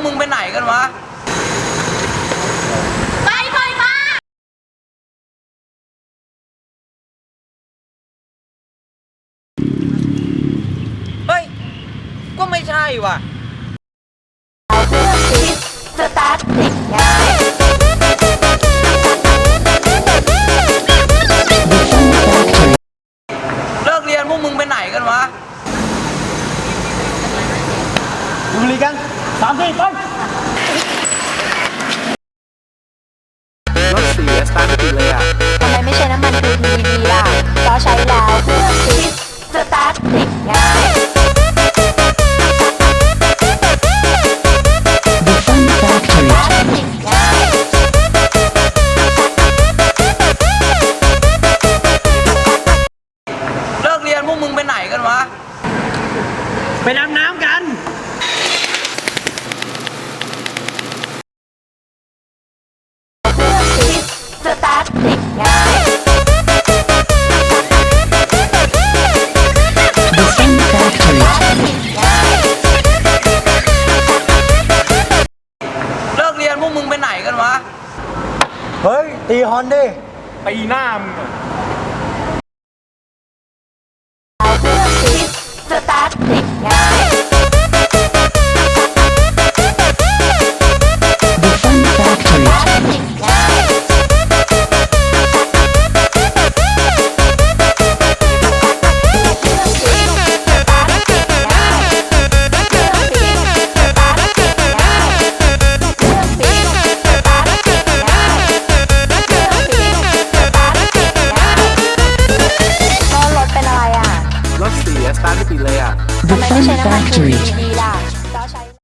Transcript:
กมึงไปไหนกันวะ ไปปล่อยมาเฮ้ย ก็ไม่ใช่ว่ะสตาร์ทติดง่าย เลิกเรียนพวกมึงไปไหนกันวะ ดูลีกัน สามสี่ไปรถเสียสตาร์ทไม่ติดเลยอะทำไมไม่ใช้น้ำมันคือ PVD ล่ะเพราะใช้แล้วเครื่องติดสตาร์ทติดง่ายสตาร์ทติดง่ายเลิกเรียนพวกมึงไปไหนกันวะ ไปดำน้ำกัน เฮ้ย ตีฮอนดิ ตีหน้ามึงอะ The Fun Factory.